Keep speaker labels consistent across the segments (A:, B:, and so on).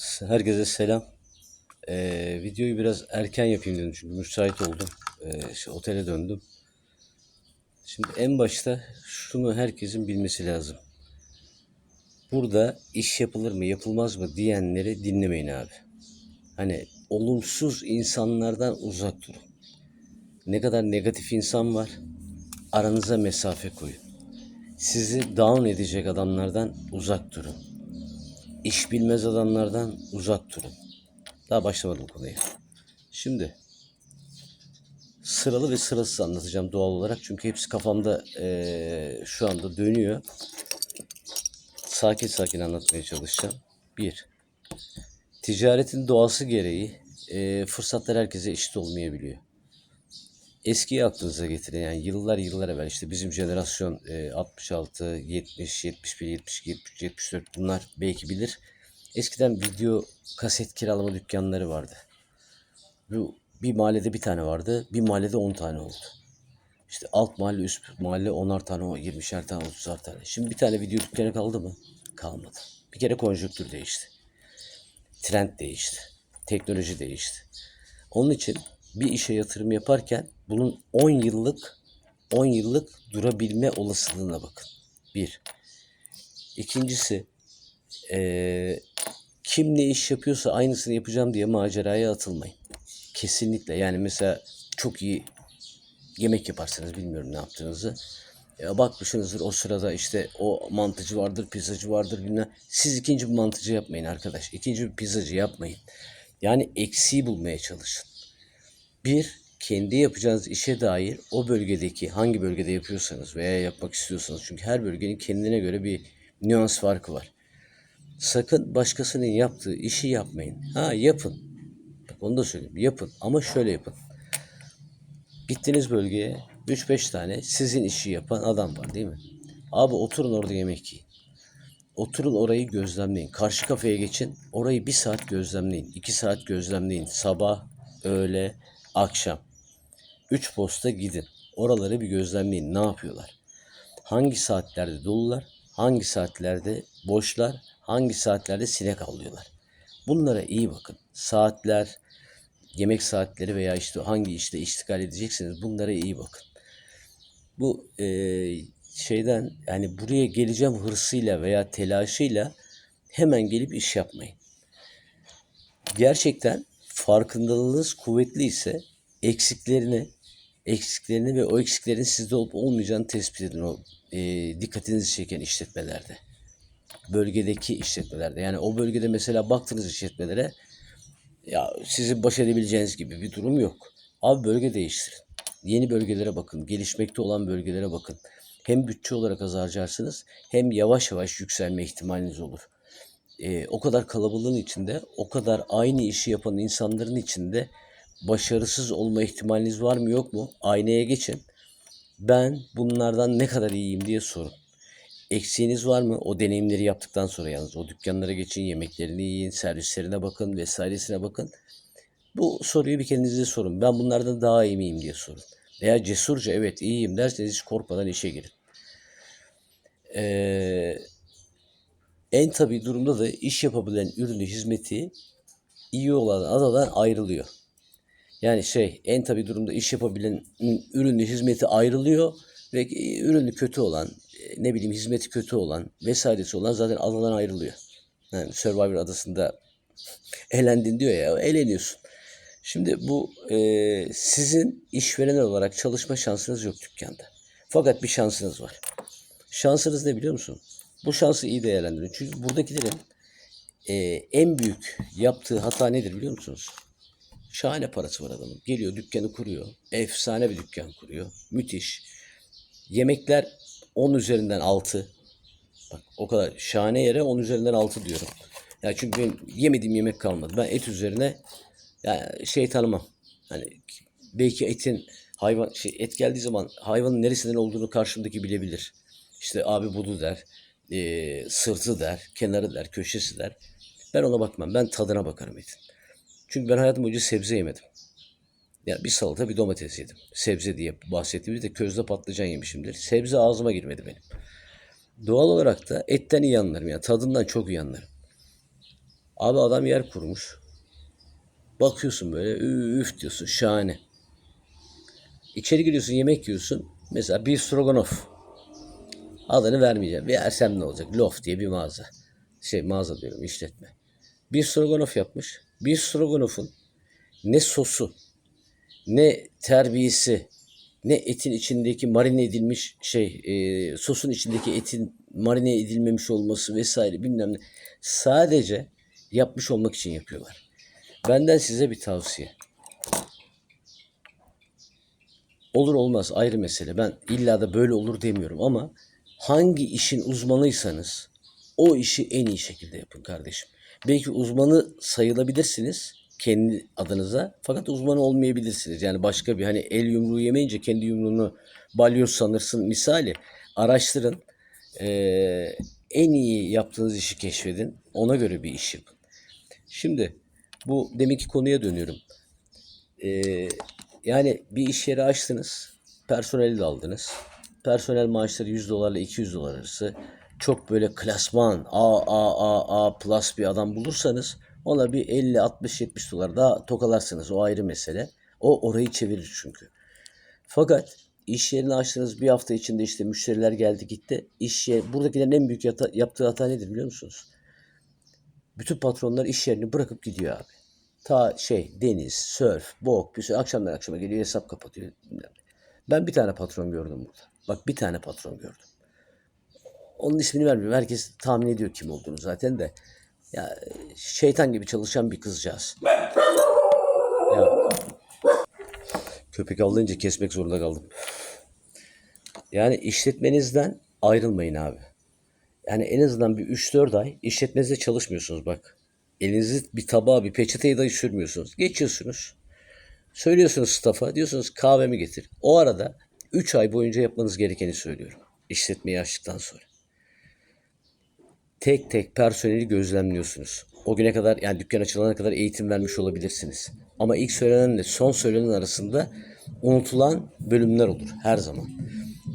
A: Herkese selam. Ee, videoyu biraz erken yapayım dedim çünkü müsait oldum. Ee, işte otele döndüm. Şimdi en başta şunu herkesin bilmesi lazım. Burada iş yapılır mı yapılmaz mı diyenleri dinlemeyin abi. Hani olumsuz insanlardan uzak durun. Ne kadar negatif insan var aranıza mesafe koyun. Sizi down edecek adamlardan uzak durun. İş bilmez adamlardan uzak durun. Daha başlamadım konuya. Şimdi sıralı ve sırasız anlatacağım doğal olarak. Çünkü hepsi kafamda eee, şu anda dönüyor. Sakin sakin anlatmaya çalışacağım. Bir, ticaretin doğası gereği eee, fırsatlar herkese eşit olmayabiliyor. Eskiyi aklınıza getirin. Yani yıllar yıllar evvel işte bizim jenerasyon e, 66, 70, 71, 72, 73, 74 bunlar belki bilir. Eskiden video kaset kiralama dükkanları vardı. Bu bir mahallede bir tane vardı. Bir mahallede 10 tane oldu. İşte alt mahalle üst mahalle 10'ar tane, 20'şer tane, 30'ar tane. Şimdi bir tane video dükkanı kaldı mı? Kalmadı. Bir kere konjonktür değişti. Trend değişti. Teknoloji değişti. Onun için bir işe yatırım yaparken bunun 10 yıllık 10 yıllık durabilme olasılığına bakın. Bir. İkincisi eee, kim ne iş yapıyorsa aynısını yapacağım diye maceraya atılmayın. Kesinlikle yani mesela çok iyi yemek yaparsınız bilmiyorum ne yaptığınızı. Ya bakmışsınızdır o sırada işte o mantıcı vardır, pizzacı vardır bilmem. Siz ikinci bir mantıcı yapmayın arkadaş. İkinci bir pizzacı yapmayın. Yani eksiği bulmaya çalışın. Bir, kendi yapacağınız işe dair o bölgedeki hangi bölgede yapıyorsanız veya yapmak istiyorsanız çünkü her bölgenin kendine göre bir nüans farkı var. Sakın başkasının yaptığı işi yapmayın. Ha yapın. Bak onu da söyleyeyim. Yapın ama şöyle yapın. Gittiğiniz bölgeye 3-5 tane sizin işi yapan adam var değil mi? Abi oturun orada yemek yiyin. Oturun orayı gözlemleyin. Karşı kafeye geçin. Orayı bir saat gözlemleyin. iki saat gözlemleyin. Sabah, öğle, akşam. Üç posta gidin. Oraları bir gözlemleyin. Ne yapıyorlar? Hangi saatlerde dolular? Hangi saatlerde boşlar? Hangi saatlerde sinek avlıyorlar? Bunlara iyi bakın. Saatler, yemek saatleri veya işte hangi işte iştigal edeceksiniz bunlara iyi bakın. Bu eee, şeyden yani buraya geleceğim hırsıyla veya telaşıyla hemen gelip iş yapmayın. Gerçekten farkındalığınız kuvvetli ise eksiklerini eksiklerini ve o eksiklerin sizde olup olmayacağını tespit edin o eee, dikkatinizi çeken işletmelerde. Bölgedeki işletmelerde. Yani o bölgede mesela baktınız işletmelere ya sizin baş edebileceğiniz gibi bir durum yok. Abi bölge değiştirin. Yeni bölgelere bakın. Gelişmekte olan bölgelere bakın. Hem bütçe olarak az harcarsınız hem yavaş yavaş yükselme ihtimaliniz olur. Ee, o kadar kalabalığın içinde, o kadar aynı işi yapan insanların içinde başarısız olma ihtimaliniz var mı yok mu? Aynaya geçin. Ben bunlardan ne kadar iyiyim diye sorun. Eksiğiniz var mı? O deneyimleri yaptıktan sonra yalnız o dükkanlara geçin, yemeklerini yiyin, servislerine bakın vesairesine bakın. Bu soruyu bir kendinize sorun. Ben bunlardan daha iyi miyim diye sorun. Veya cesurca evet iyiyim derseniz hiç korkmadan işe girin. Ee, en tabii durumda da iş yapabilen ürünü, hizmeti iyi olan adadan ayrılıyor. Yani şey en tabii durumda iş yapabilen ürünü, hizmeti ayrılıyor ve ürünü kötü olan, e, ne bileyim hizmeti kötü olan vesairesi olan zaten adadan ayrılıyor. Yani Survivor adasında elendin diyor ya, eleniyorsun. Şimdi bu e, sizin işveren olarak çalışma şansınız yok dükkanda. Fakat bir şansınız var. Şansınız ne biliyor musun? Bu şansı iyi değerlendirin. Çünkü buradakilerin e, en büyük yaptığı hata nedir biliyor musunuz? Şahane parası var adamın. Geliyor dükkanı kuruyor. Efsane bir dükkan kuruyor. Müthiş. Yemekler 10 üzerinden 6. Bak o kadar şahane yere 10 üzerinden 6 diyorum. Ya çünkü benim yemediğim yemek kalmadı. Ben et üzerine yani şey tanımam. Hani belki etin hayvan şey et geldiği zaman hayvanın neresinden olduğunu karşımdaki bilebilir. İşte abi budu der, eee, sırtı der, kenarı der, köşesi der. Ben ona bakmam. Ben tadına bakarım etin. Çünkü ben hayatım boyunca sebze yemedim. Ya bir salata bir domates yedim. Sebze diye bahsettiğimizde közde patlıcan yemişimdir. Sebze ağzıma girmedi benim. Doğal olarak da etten iyi anlarım. Yani tadından çok iyi anlarım. Abi adam yer kurmuş. Bakıyorsun böyle üf diyorsun şahane. İçeri giriyorsun yemek yiyorsun. Mesela bir stroganoff. Adını vermeyeceğim. Versem ne olacak? Lof diye bir mağaza. Şey mağaza diyorum işletme. Bir stroganoff yapmış. Bir stroganoff'un ne sosu, ne terbiyesi, ne etin içindeki marine edilmiş şey, e, sosun içindeki etin marine edilmemiş olması vesaire bilmem ne. Sadece yapmış olmak için yapıyorlar. Benden size bir tavsiye. Olur olmaz ayrı mesele. Ben illa da böyle olur demiyorum ama hangi işin uzmanıysanız o işi en iyi şekilde yapın kardeşim. Belki uzmanı sayılabilirsiniz kendi adınıza fakat uzmanı olmayabilirsiniz. Yani başka bir hani el yumruğu yemeyince kendi yumruğunu balyoz sanırsın misali araştırın. Ee, en iyi yaptığınız işi keşfedin. Ona göre bir iş yapın. Şimdi bu deminki konuya dönüyorum. Ee, yani bir iş yeri açtınız. Personeli de aldınız. Personel maaşları 100 dolarla 200 dolar arası. Çok böyle klasman A A A A plus bir adam bulursanız ona bir 50 60 70 dolar daha tokalarsınız. O ayrı mesele. O orayı çevirir çünkü. Fakat iş yerini açtınız bir hafta içinde işte müşteriler geldi gitti. İş yer, buradakilerin en büyük yata- yaptığı hata nedir biliyor musunuz? Bütün patronlar iş yerini bırakıp gidiyor abi. Ta şey deniz, sörf, bok bir sürü akşamdan akşama geliyor hesap kapatıyor. Ben bir tane patron gördüm burada. Bak bir tane patron gördüm. Onun ismini vermiyorum. Herkes tahmin ediyor kim olduğunu zaten de. Ya şeytan gibi çalışan bir kızcağız. Ya köpek avlayınca kesmek zorunda kaldım. Yani işletmenizden ayrılmayın abi. Yani en azından bir 3-4 ay işletmenizde çalışmıyorsunuz bak. Elinizi bir tabağa bir peçeteye dahi sürmüyorsunuz. Geçiyorsunuz. Söylüyorsunuz staff'a diyorsunuz kahvemi getir. O arada 3 ay boyunca yapmanız gerekeni söylüyorum. İşletmeyi açtıktan sonra. Tek tek personeli gözlemliyorsunuz. O güne kadar yani dükkan açılana kadar eğitim vermiş olabilirsiniz. Ama ilk söylenenle son söylenen arasında unutulan bölümler olur her zaman.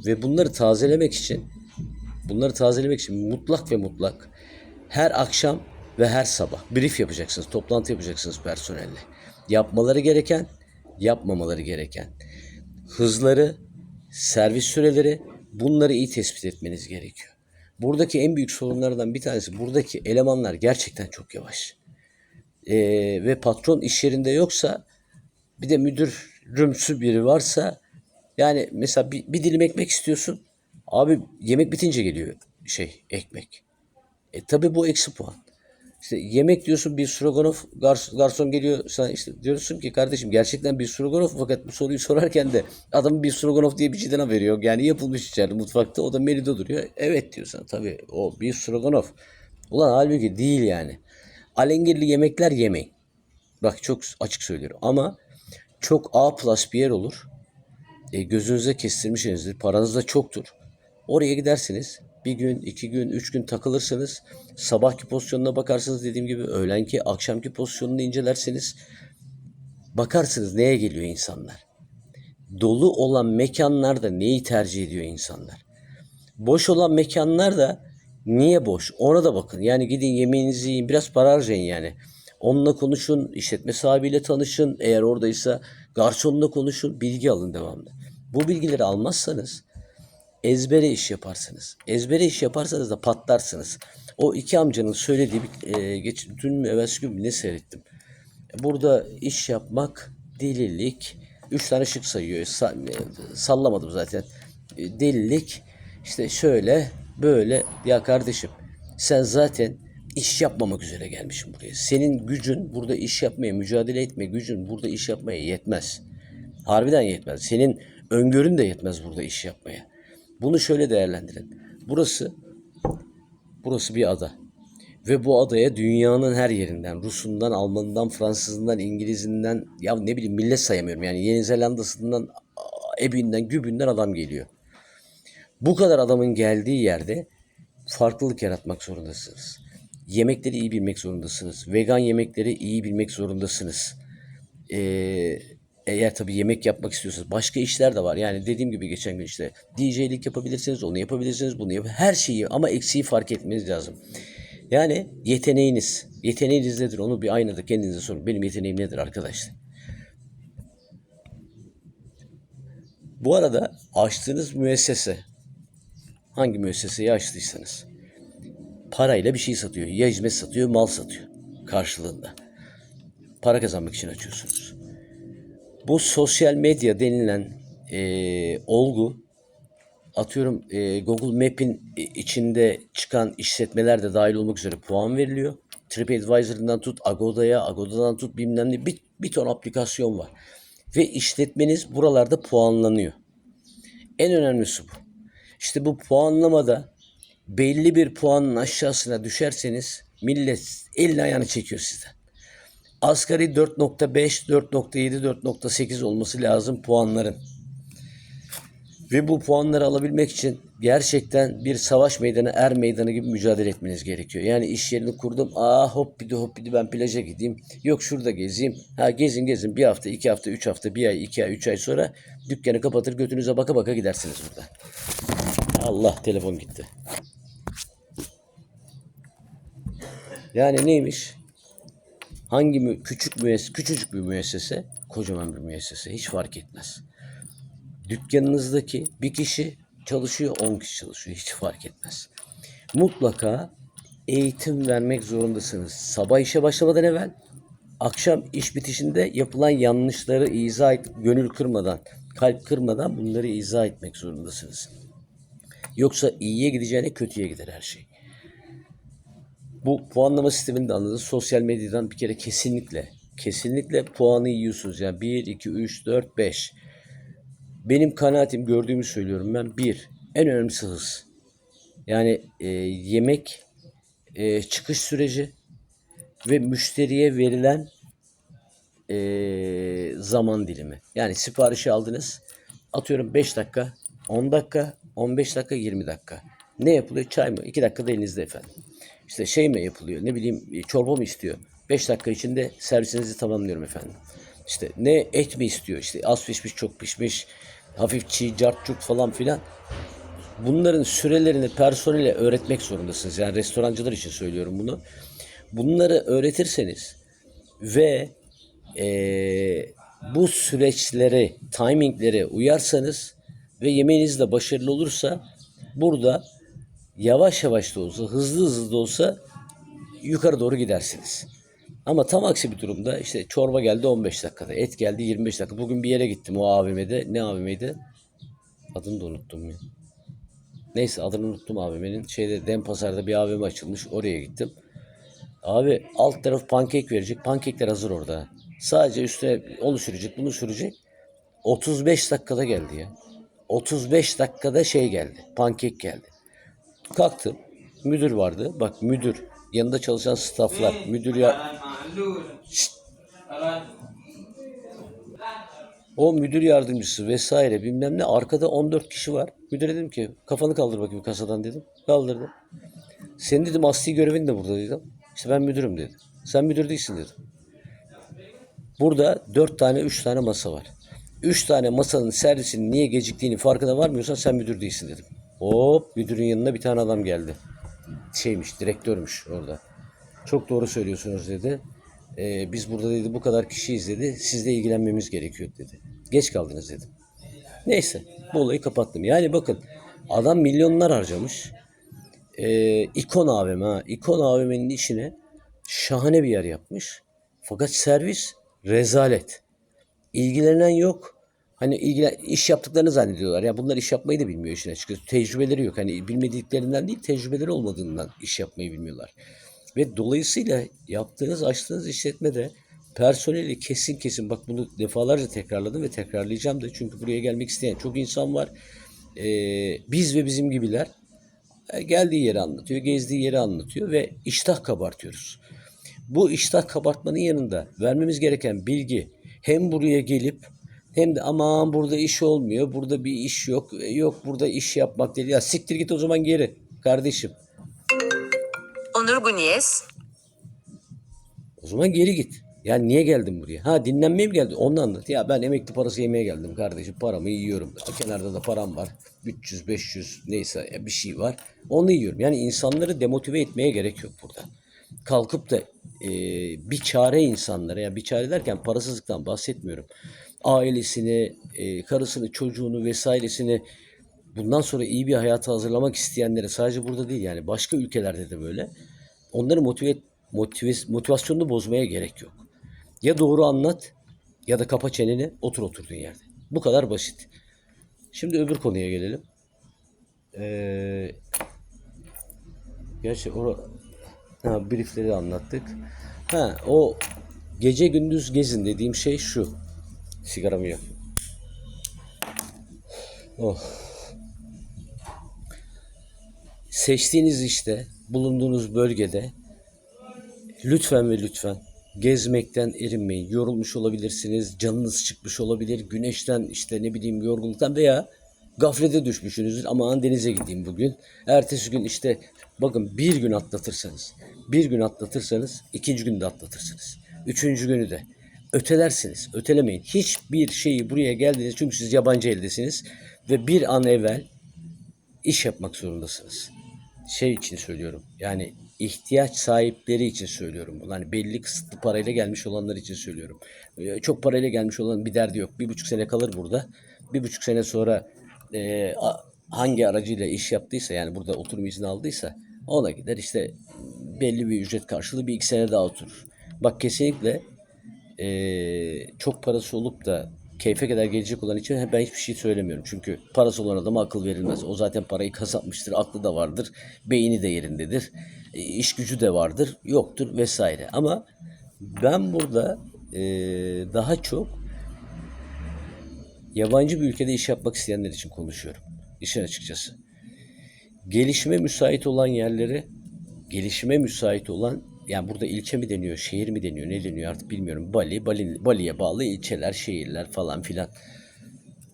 A: Ve bunları tazelemek için bunları tazelemek için mutlak ve mutlak her akşam ve her sabah brief yapacaksınız, toplantı yapacaksınız personelle. Yapmaları gereken, yapmamaları gereken. Hızları, servis süreleri bunları iyi tespit etmeniz gerekiyor. Buradaki en büyük sorunlardan bir tanesi buradaki elemanlar gerçekten çok yavaş. Ee, ve patron iş yerinde yoksa bir de müdürümsü biri varsa yani mesela bir, bir dilim ekmek istiyorsun. Abi yemek bitince geliyor şey ekmek. E tabi bu eksi puan. İşte yemek diyorsun bir stroganoff gars- garson geliyor sana işte diyorsun ki kardeşim gerçekten bir stroganoff fakat bu soruyu sorarken de adam bir stroganoff diye bir şeyden veriyor. Yani yapılmış içeride mutfakta o da menüde duruyor. Evet diyorsan tabii o bir stroganoff. Ulan halbuki değil yani. Alengirli yemekler yemeyin. Bak çok açık söylüyorum ama çok A plus bir yer olur. E, gözünüze kestirmişsinizdir. Paranız da çoktur. Oraya gidersiniz. Bir gün, iki gün, üç gün takılırsınız. Sabahki pozisyonuna bakarsınız dediğim gibi. Öğlenki, akşamki pozisyonunu incelersiniz. Bakarsınız neye geliyor insanlar. Dolu olan mekanlarda neyi tercih ediyor insanlar. Boş olan mekanlar da niye boş? Ona da bakın. Yani gidin yemeğinizi yiyin. Biraz para harcayın yani. Onunla konuşun. işletme sahibiyle tanışın. Eğer oradaysa garsonla konuşun. Bilgi alın devamlı. Bu bilgileri almazsanız ezbere iş yaparsınız. Ezbere iş yaparsanız da patlarsınız. O iki amcanın söylediği bir, e, geç, dün mü evvelsi gün mü ne seyrettim. Burada iş yapmak delilik. Üç tane şık sayıyor. Sa- e, sallamadım zaten. E, Delilik işte şöyle böyle ya kardeşim sen zaten iş yapmamak üzere gelmişsin buraya. Senin gücün burada iş yapmaya, mücadele etme gücün burada iş yapmaya yetmez. Harbiden yetmez. Senin öngörün de yetmez burada iş yapmaya. Bunu şöyle değerlendirin. Burası burası bir ada. Ve bu adaya dünyanın her yerinden, Rusundan, Almanından, Fransızından, İngilizinden, ya ne bileyim millet sayamıyorum. Yani Yeni Zelanda'sından, Ebinden, Gübünden adam geliyor. Bu kadar adamın geldiği yerde farklılık yaratmak zorundasınız. Yemekleri iyi bilmek zorundasınız. Vegan yemekleri iyi bilmek zorundasınız. Ee, eğer tabii yemek yapmak istiyorsanız başka işler de var. Yani dediğim gibi geçen gün işte DJ'lik yapabilirsiniz, onu yapabilirsiniz, bunu yap her şeyi ama eksiği fark etmeniz lazım. Yani yeteneğiniz. Yeteneğiniz nedir? Onu bir aynada kendinize sorun. Benim yeteneğim nedir arkadaşlar? Bu arada açtığınız müessese hangi müesseseyi açtıysanız parayla bir şey satıyor. Ya hizmet satıyor, mal satıyor karşılığında. Para kazanmak için açıyorsunuz. Bu sosyal medya denilen eee, olgu atıyorum eee, Google Map'in içinde çıkan işletmeler de dahil olmak üzere puan veriliyor. TripAdvisor'dan tut Agoda'ya, Agoda'dan tut bilmem ne bir, bir ton aplikasyon var. Ve işletmeniz buralarda puanlanıyor. En önemlisi bu. İşte bu puanlamada belli bir puanın aşağısına düşerseniz millet elini ayağını çekiyor sizden. Asgari 4.5, 4.7, 4.8 olması lazım puanların. Ve bu puanları alabilmek için gerçekten bir savaş meydanı, er meydanı gibi mücadele etmeniz gerekiyor. Yani iş yerini kurdum. Aa hop bir hop bir ben plaja gideyim. Yok şurada gezeyim. Ha gezin gezin bir hafta, iki hafta, üç hafta, bir ay, iki ay, üç ay sonra dükkanı kapatır götünüze baka baka gidersiniz burada. Allah telefon gitti. Yani neymiş? Hangi mü küçük müessese, küçücük bir müessese, kocaman bir müessese hiç fark etmez. Dükkanınızdaki bir kişi çalışıyor, 10 kişi çalışıyor. Hiç fark etmez. Mutlaka eğitim vermek zorundasınız. Sabah işe başlamadan evvel, akşam iş bitişinde yapılan yanlışları izah et, gönül kırmadan, kalp kırmadan bunları izah etmek zorundasınız. Yoksa iyiye gideceğine kötüye gider her şey. Bu puanlama sistemini de anladınız. Sosyal medyadan bir kere kesinlikle, kesinlikle puanı yiyorsunuz. Yani 1, 2, 3, 4, 5. Benim kanaatim gördüğümü söylüyorum ben. Bir, en önemlisi hız. Yani e, yemek e, çıkış süreci ve müşteriye verilen e, zaman dilimi. Yani siparişi aldınız. Atıyorum 5 dakika, 10 dakika, 15 dakika, 20 dakika. Ne yapılıyor? Çay mı? 2 dakikada elinizde efendim. İşte şey mi yapılıyor? Ne bileyim e, çorba mı istiyor? 5 dakika içinde servisinizi tamamlıyorum efendim. İşte ne et mi istiyor? İşte az pişmiş, çok pişmiş, hafif çiğ, cart falan filan. Bunların sürelerini personele öğretmek zorundasınız. Yani restorancılar için söylüyorum bunu. Bunları öğretirseniz ve eee, bu süreçleri, timingleri uyarsanız ve yemeğiniz de başarılı olursa burada yavaş yavaş da olsa, hızlı hızlı da olsa yukarı doğru gidersiniz. Ama tam aksi bir durumda işte çorba geldi 15 dakikada, et geldi 25 dakika. Bugün bir yere gittim o AVM'de. Ne AVM'ydi? Adını da unuttum ya. Neyse adını unuttum AVM'nin. Şeyde Denpazar'da bir AVM açılmış. Oraya gittim. Abi alt taraf pankek verecek. Pankekler hazır orada. Sadece üstüne onu sürecek, bunu sürecek. 35 dakikada geldi ya. 35 dakikada şey geldi. Pankek geldi. Kalktım. Müdür vardı. Bak müdür. Yanında çalışan stafflar. Müdür ya o müdür yardımcısı vesaire bilmem ne. Arkada 14 kişi var. Müdür dedim ki kafanı kaldır bakayım kasadan dedim. Kaldırdım. Senin dedim asli görevin de burada dedim. İşte ben müdürüm dedi. Sen müdür değilsin dedim. Burada 4 tane 3 tane masa var. 3 tane masanın servisinin niye geciktiğini farkına varmıyorsan sen müdür değilsin dedim. Hop müdürün yanına bir tane adam geldi. Şeymiş direktörmüş orada. Çok doğru söylüyorsunuz dedi. Ee, biz burada dedi bu kadar kişiyiz dedi. Sizle ilgilenmemiz gerekiyor dedi. Geç kaldınız dedim. Neyse bu olayı kapattım. Yani bakın adam milyonlar harcamış. Ee, ikon AVM ha. İkon AVM'nin işine şahane bir yer yapmış. Fakat servis rezalet. İlgilenen yok. Hani ilgilen, iş yaptıklarını zannediyorlar. Ya bunlar iş yapmayı da bilmiyor işin açıkçası. Tecrübeleri yok. Hani bilmediklerinden değil, tecrübeleri olmadığından iş yapmayı bilmiyorlar. Ve dolayısıyla yaptığınız, açtığınız işletmede personeli kesin kesin bak bunu defalarca tekrarladım ve tekrarlayacağım da çünkü buraya gelmek isteyen çok insan var. Ee, biz ve bizim gibiler e, geldiği yeri anlatıyor, gezdiği yeri anlatıyor ve iştah kabartıyoruz. Bu iştah kabartmanın yanında vermemiz gereken bilgi hem buraya gelip hem de aman burada iş olmuyor, burada bir iş yok, e, yok burada iş yapmak değil. Ya siktir git o zaman geri kardeşim.
B: Onur Gunyes,
A: O zaman geri git. Yani niye geldin buraya? Ha dinlenmeye mi geldin? Onu anlat. Ya ben emekli parası yemeye geldim kardeşim. Paramı yiyorum. Kenarda da param var. 300, 500 neyse ya bir şey var. Onu yiyorum. Yani insanları demotive etmeye gerek yok burada. Kalkıp da e, bir çare insanlara, yani bir çare derken parasızlıktan bahsetmiyorum. Ailesini, e, karısını, çocuğunu vesairesini bundan sonra iyi bir hayata hazırlamak isteyenlere sadece burada değil yani başka ülkelerde de böyle. Onları motive, motive motivasyonunu bozmaya gerek yok. Ya doğru anlat ya da kapa çeneni otur oturduğun yerde. Bu kadar basit. Şimdi öbür konuya gelelim. Ee, gerçi o ha, briefleri anlattık. Ha o gece gündüz gezin dediğim şey şu. Sigaramı yak. Oh. Seçtiğiniz işte, bulunduğunuz bölgede lütfen ve lütfen gezmekten erinmeyin. Yorulmuş olabilirsiniz, canınız çıkmış olabilir, güneşten işte ne bileyim yorgunluktan veya gaflete düşmüşsünüzdür. Aman denize gideyim bugün. Ertesi gün işte bakın bir gün atlatırsanız, bir gün atlatırsanız ikinci günde atlatırsınız. Üçüncü günü de ötelersiniz. Ötelemeyin. Hiçbir şeyi buraya geldiğiniz çünkü siz yabancı eldesiniz ve bir an evvel iş yapmak zorundasınız. Şey için söylüyorum. Yani ihtiyaç sahipleri için söylüyorum. bunu. Hani belli kısıtlı parayla gelmiş olanlar için söylüyorum. Ee, Çok parayla gelmiş olan bir derdi yok. Bir buçuk sene kalır burada. Bir buçuk sene sonra e, hangi aracıyla iş yaptıysa yani burada oturum izni aldıysa ona gider işte belli bir ücret karşılığı bir iki sene daha oturur. Bak kesinlikle eee, çok parası olup da keyfe kadar gelecek olan için ben hiçbir şey söylemiyorum. Çünkü parası olan adama akıl verilmez. O zaten parayı kazanmıştır, aklı da vardır, beyni de yerindedir, e, iş gücü de vardır, yoktur vesaire. Ama ben burada eee, daha çok yabancı bir ülkede iş yapmak isteyenler için konuşuyorum. İşin açıkçası. Gelişime müsait olan yerlere, gelişime müsait olan yani burada ilçe mi deniyor, şehir mi deniyor, ne deniyor artık bilmiyorum. Bali, Bali Bali'ye bağlı ilçeler, şehirler falan filan.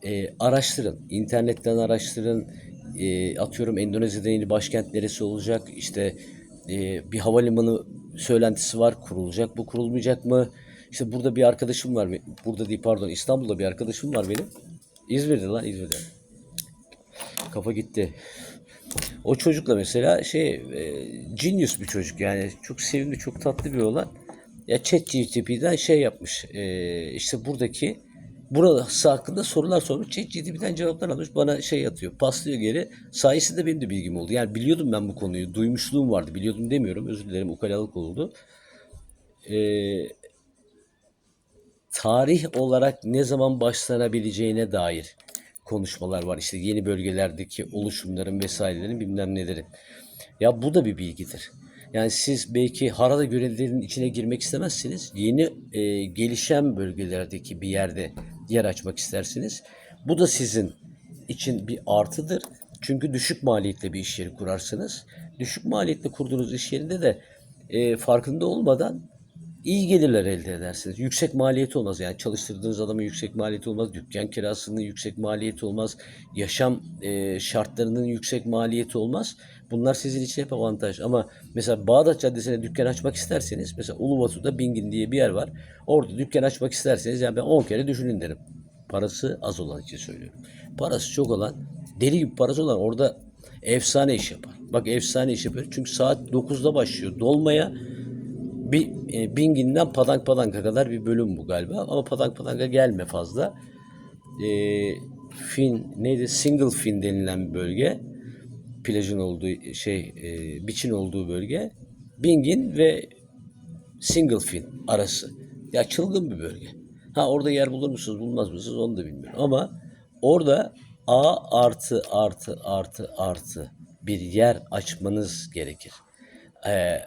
A: Ee, araştırın, internetten araştırın. Ee, atıyorum Endonezya'da yeni başkent neresi olacak? İşte e, bir havalimanı söylentisi var, kurulacak. Bu kurulmayacak mı? İşte burada bir arkadaşım var. Burada değil pardon İstanbul'da bir arkadaşım var benim. İzmir'de lan İzmir'de. Kafa gitti. O çocukla mesela şey e, genius bir çocuk yani çok sevimli çok tatlı bir olan. Ya ChatGPT'den şey yapmış e, işte buradaki burası hakkında sorular sormuş. ChatGPT'den cevaplar almış bana şey atıyor paslıyor geri. Sayesinde benim de bilgim oldu. Yani biliyordum ben bu konuyu duymuşluğum vardı biliyordum demiyorum özür dilerim ukalalık oldu. E, tarih olarak ne zaman başlanabileceğine dair konuşmalar var. İşte yeni bölgelerdeki oluşumların vesairelerin bilmem nelerin. Ya bu da bir bilgidir. Yani siz belki harada görevlerin içine girmek istemezsiniz. Yeni e, gelişen bölgelerdeki bir yerde yer açmak istersiniz. Bu da sizin için bir artıdır. Çünkü düşük maliyetle bir iş yeri kurarsınız. Düşük maliyetle kurduğunuz iş yerinde de e, farkında olmadan iyi gelirler elde edersiniz. Yüksek maliyeti olmaz yani çalıştırdığınız adamın yüksek maliyeti olmaz, dükkan kirasının yüksek maliyeti olmaz, yaşam e, şartlarının yüksek maliyeti olmaz. Bunlar sizin için hep avantaj. Ama mesela Bağdat Caddesi'ne dükkan açmak isterseniz, mesela Ulubatlı'da Bingin diye bir yer var. Orada dükkan açmak isterseniz yani ben 10 kere düşünün derim. Parası az olan için söylüyorum. Parası çok olan, deli gibi parası olan orada efsane iş yapar. Bak efsane iş yapıyor. Çünkü saat 9'da başlıyor. Dolmaya bir e, Bingin'den Padang Padang'a kadar bir bölüm bu galiba. Ama Padang Padang'a gelme fazla. E, fin neydi? Single fin denilen bir bölge. Plajın olduğu şey, e, biçin olduğu bölge. Bingin ve Single fin arası. Ya çılgın bir bölge. Ha orada yer bulur musunuz, bulmaz mısınız onu da bilmiyorum. Ama orada A artı artı artı artı bir yer açmanız gerekir. Ee,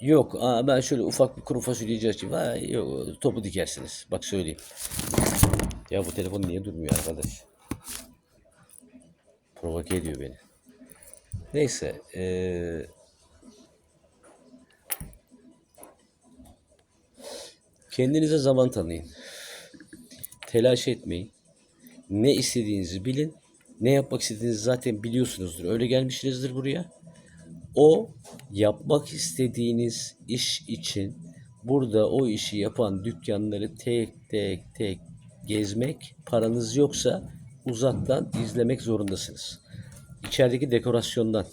A: yok aa, ben şöyle ufak bir kuru fasulyeci açayım. Ha, yok, topu dikersiniz. Bak söyleyeyim. Ya bu telefon niye durmuyor arkadaş? Provoke ediyor beni. Neyse. ee, kendinize zaman tanıyın. Telaş etmeyin. Ne istediğinizi bilin. Ne yapmak istediğinizi zaten biliyorsunuzdur. Öyle gelmişsinizdir buraya. O yapmak istediğiniz iş için Burada o işi yapan dükkanları tek tek tek gezmek, paranız yoksa uzaktan izlemek zorundasınız. İçerideki dekorasyondan,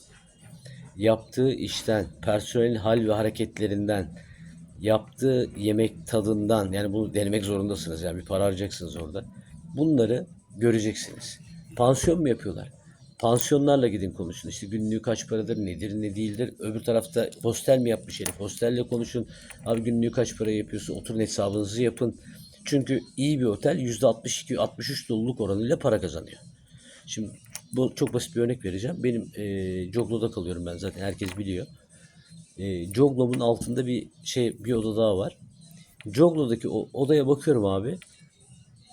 A: yaptığı işten, personelin hal ve hareketlerinden, yaptığı yemek tadından yani bunu denemek zorundasınız. Yani bir para harcayacaksınız orada. Bunları göreceksiniz. Pansiyon mu yapıyorlar? Pansiyonlarla gidin konuşun. İşte günlüğü kaç paradır, nedir, ne değildir. Öbür tarafta hostel mi yapmış herif? Hostelle konuşun. Abi günlüğü kaç para yapıyorsun? Oturun hesabınızı yapın. Çünkü iyi bir otel %62-63 doluluk oranıyla para kazanıyor. Şimdi bu çok basit bir örnek vereceğim. Benim e, Joglo'da kalıyorum ben zaten herkes biliyor. E, Joglo'nun altında bir şey bir oda daha var. Joglo'daki o odaya bakıyorum abi.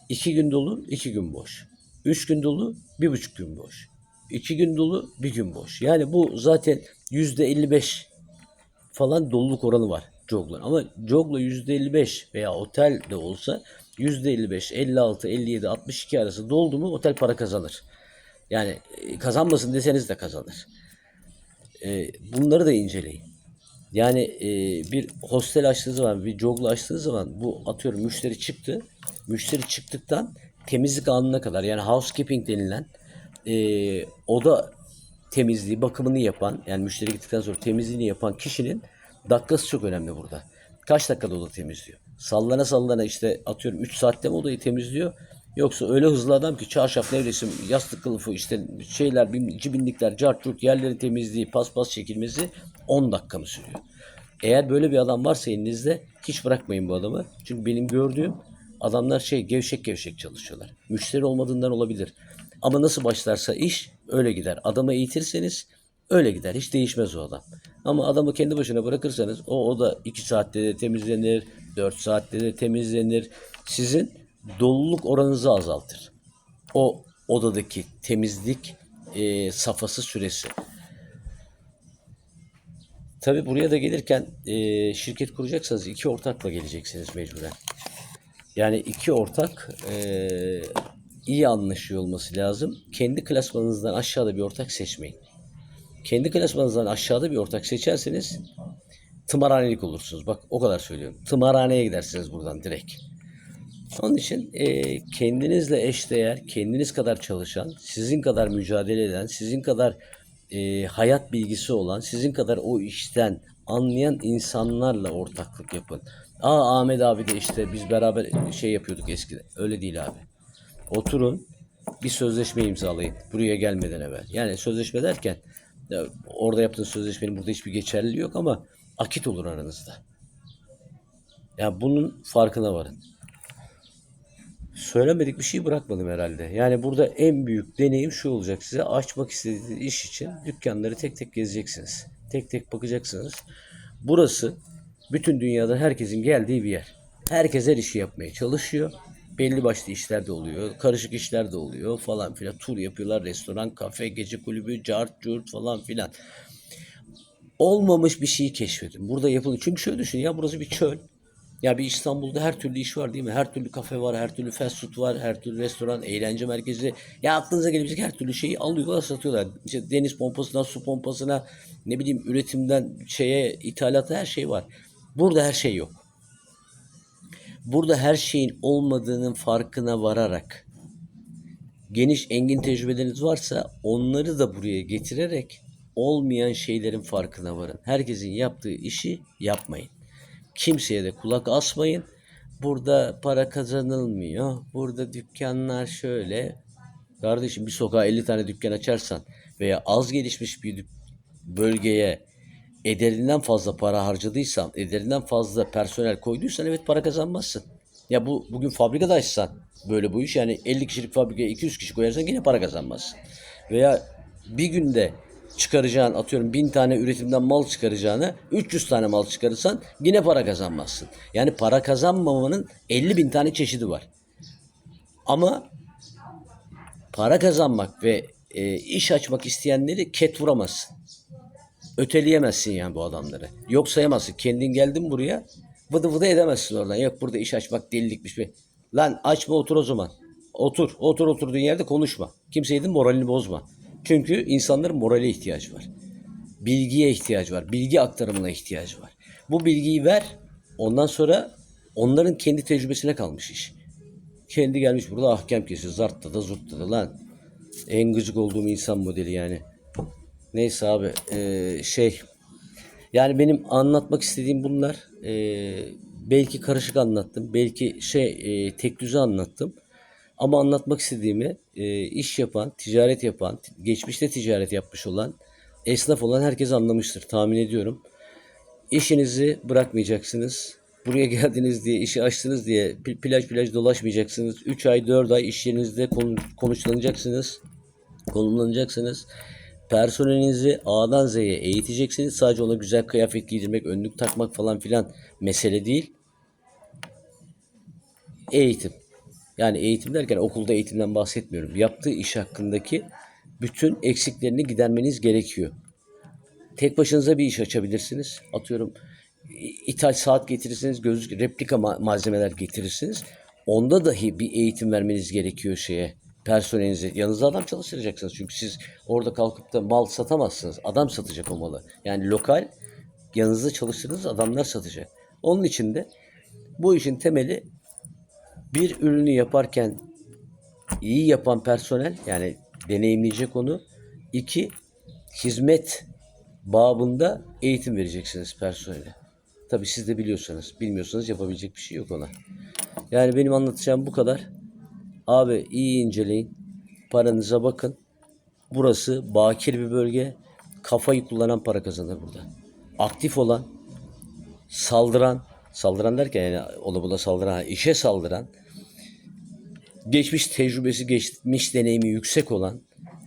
A: İki gün dolu, iki gün boş. Üç gün dolu, bir buçuk gün boş. İki gün dolu, bir gün boş. Yani bu zaten yüzde 55 falan doluluk oranı var Joglo. Ama Joglo yüzde 55 veya otel de olsa yüzde 55, 56, 57, 62 arası doldu mu otel para kazanır. Yani e, kazanmasın deseniz de kazanır. E, bunları da inceleyin. Yani e, bir hostel açtığınız zaman, bir joglu açtığınız zaman bu atıyorum müşteri çıktı. Müşteri çıktıktan temizlik anına kadar yani housekeeping denilen e, oda temizliği, bakımını yapan yani müşteri gittikten sonra temizliğini yapan kişinin dakikası çok önemli burada. Kaç dakikada oda temizliyor? Sallana sallana işte atıyorum 3 saatte mi odayı temizliyor? Yoksa öyle hızlı adam ki çarşaf nevresim, yastık kılıfı işte şeyler, bin- cibinlikler, cart curt yerlerin temizliği, paspas çekilmesi 10 dakika mı sürüyor? Eğer böyle bir adam varsa elinizde hiç bırakmayın bu adamı. Çünkü benim gördüğüm adamlar şey gevşek gevşek çalışıyorlar. Müşteri olmadığından olabilir. Ama nasıl başlarsa iş öyle gider. Adamı eğitirseniz öyle gider. Hiç değişmez o adam. Ama adamı kendi başına bırakırsanız o oda 2 saatte de temizlenir, 4 saatte de temizlenir. Sizin doluluk oranınızı azaltır. O odadaki temizlik e, safhası süresi. Tabii buraya da gelirken e, şirket kuracaksanız iki ortakla geleceksiniz mecburen. Yani iki ortak e, iyi anlaşıyor olması lazım. Kendi klasmanınızdan aşağıda bir ortak seçmeyin. Kendi klasmanınızdan aşağıda bir ortak seçerseniz tımarhanelik olursunuz. Bak o kadar söylüyorum. Tımarhaneye gidersiniz buradan direkt. Onun için e, kendinizle eşdeğer, kendiniz kadar çalışan, sizin kadar mücadele eden, sizin kadar e, hayat bilgisi olan, sizin kadar o işten anlayan insanlarla ortaklık yapın. Aa Ahmet abi de işte biz beraber şey yapıyorduk eskiden. Öyle değil abi. Oturun bir sözleşme imzalayın buraya gelmeden evvel. Yani sözleşme derken ya orada yaptığınız sözleşmenin burada hiçbir geçerliliği yok ama akit olur aranızda. Ya bunun farkına varın söylemedik bir şey bırakmadım herhalde. Yani burada en büyük deneyim şu olacak size. Açmak istediğiniz iş için dükkanları tek tek gezeceksiniz. Tek tek bakacaksınız. Burası bütün dünyada herkesin geldiği bir yer. Herkes her işi yapmaya çalışıyor. Belli başlı işler de oluyor. Karışık işler de oluyor falan filan. Tur yapıyorlar. Restoran, kafe, gece kulübü, cart, curt falan filan. Olmamış bir şeyi keşfedin. Burada yapılıyor. Çünkü şöyle düşün ya burası bir çöl. Ya bir İstanbul'da her türlü iş var değil mi? Her türlü kafe var, her türlü fast food var, her türlü restoran, eğlence merkezi. Ya aklınıza gelebilecek her türlü şeyi alıyorlar, satıyorlar. İşte deniz pompasından su pompasına, ne bileyim üretimden şeye, ithalata her şey var. Burada her şey yok. Burada her şeyin olmadığının farkına vararak geniş engin tecrübeleriniz varsa onları da buraya getirerek olmayan şeylerin farkına varın. Herkesin yaptığı işi yapmayın. Kimseye de kulak asmayın. Burada para kazanılmıyor. Burada dükkanlar şöyle. Kardeşim bir sokağa 50 tane dükkan açarsan veya az gelişmiş bir bölgeye ederinden fazla para harcadıysan, ederinden fazla personel koyduysan evet para kazanmazsın. Ya bu bugün fabrikada açsan böyle bu iş yani 50 kişilik fabrikaya 200 kişi koyarsan yine para kazanmazsın. Veya bir günde çıkaracağın atıyorum 1000 tane üretimden mal çıkaracağını 300 tane mal çıkarırsan yine para kazanmazsın. Yani para kazanmamanın 50 bin tane çeşidi var. Ama para kazanmak ve e, iş açmak isteyenleri ket vuramazsın. Öteleyemezsin yani bu adamları. Yok sayamazsın. Kendin geldin buraya vıdı vıdı edemezsin oradan. Yok burada iş açmak delilikmiş bir. Lan açma otur o zaman. Otur. Otur oturduğun yerde konuşma. Kimsenin moralini bozma. Çünkü insanların morale ihtiyacı var. Bilgiye ihtiyacı var. Bilgi aktarımına ihtiyacı var. Bu bilgiyi ver. Ondan sonra onların kendi tecrübesine kalmış iş. Kendi gelmiş burada ahkam kesiyor. Zartta da zurtta da lan. En gıcık olduğum insan modeli yani. Neyse abi eee, şey yani benim anlatmak istediğim bunlar. Eee, belki karışık anlattım. Belki şey eee, tek düze anlattım. Ama anlatmak istediğimi eee, iş yapan, ticaret yapan, geçmişte ticaret yapmış olan, esnaf olan herkes anlamıştır tahmin ediyorum. İşinizi bırakmayacaksınız. Buraya geldiniz diye, işi açtınız diye pl- plaj plaj dolaşmayacaksınız. 3 ay, 4 ay iş yerinizde konu- konuşlanacaksınız. Konumlanacaksınız. Personelinizi A'dan Z'ye eğiteceksiniz. Sadece ona güzel kıyafet giydirmek, önlük takmak falan filan mesele değil. Eğitim. Yani eğitim derken okulda eğitimden bahsetmiyorum. Yaptığı iş hakkındaki bütün eksiklerini gidermeniz gerekiyor. Tek başınıza bir iş açabilirsiniz. Atıyorum ithal saat getirirsiniz, gözlük, replika ma- malzemeler getirirsiniz. Onda dahi bir eğitim vermeniz gerekiyor şeye. Personelinize. Yanınızda adam çalıştıracaksınız. Çünkü siz orada kalkıp da mal satamazsınız. Adam satacak o malı. Yani lokal yanınızda çalıştırdığınız adamlar satacak. Onun için de bu işin temeli bir ürünü yaparken iyi yapan personel yani deneyimleyecek onu. İki, hizmet babında eğitim vereceksiniz personele. Tabii siz de biliyorsanız. Bilmiyorsanız yapabilecek bir şey yok ona. Yani benim anlatacağım bu kadar. Abi iyi inceleyin. Paranıza bakın. Burası bakir bir bölge. Kafayı kullanan para kazanır burada. Aktif olan, saldıran, saldıran derken yani ola bula saldıran, işe saldıran, geçmiş tecrübesi, geçmiş deneyimi yüksek olan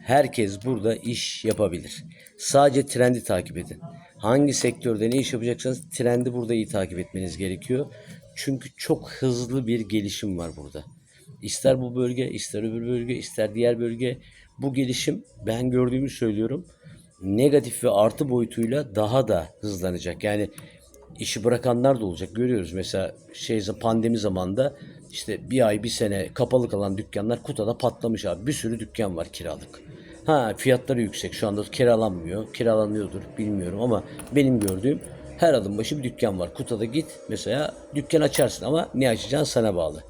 A: herkes burada iş yapabilir. Sadece trendi takip edin. Hangi sektörde ne iş yapacaksanız trendi burada iyi takip etmeniz gerekiyor. Çünkü çok hızlı bir gelişim var burada. İster bu bölge, ister öbür bölge, ister diğer bölge. Bu gelişim ben gördüğümü söylüyorum. Negatif ve artı boyutuyla daha da hızlanacak. Yani işi bırakanlar da olacak. Görüyoruz mesela şey pandemi zamanında işte bir ay bir sene kapalı kalan dükkanlar kutada patlamış abi. Bir sürü dükkan var kiralık. Ha fiyatları yüksek şu anda kiralanmıyor. Kiralanıyordur bilmiyorum ama benim gördüğüm her adım başı bir dükkan var. Kutada git mesela dükkan açarsın ama ne açacaksın sana bağlı.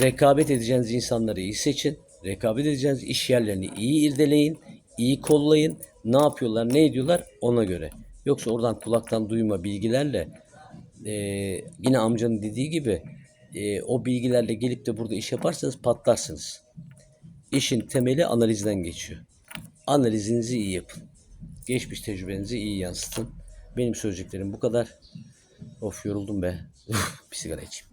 A: Rekabet edeceğiniz insanları iyi seçin. Rekabet edeceğiniz iş yerlerini iyi irdeleyin. iyi kollayın. Ne yapıyorlar, ne ediyorlar ona göre. Yoksa oradan kulaktan duyma bilgilerle e, yine amcanın dediği gibi e, o bilgilerle gelip de burada iş yaparsanız patlarsınız. İşin temeli analizden geçiyor. Analizinizi iyi yapın. Geçmiş tecrübenizi iyi yansıtın. Benim söyleyeceklerim bu kadar. Of yoruldum be. bir sigara içeyim.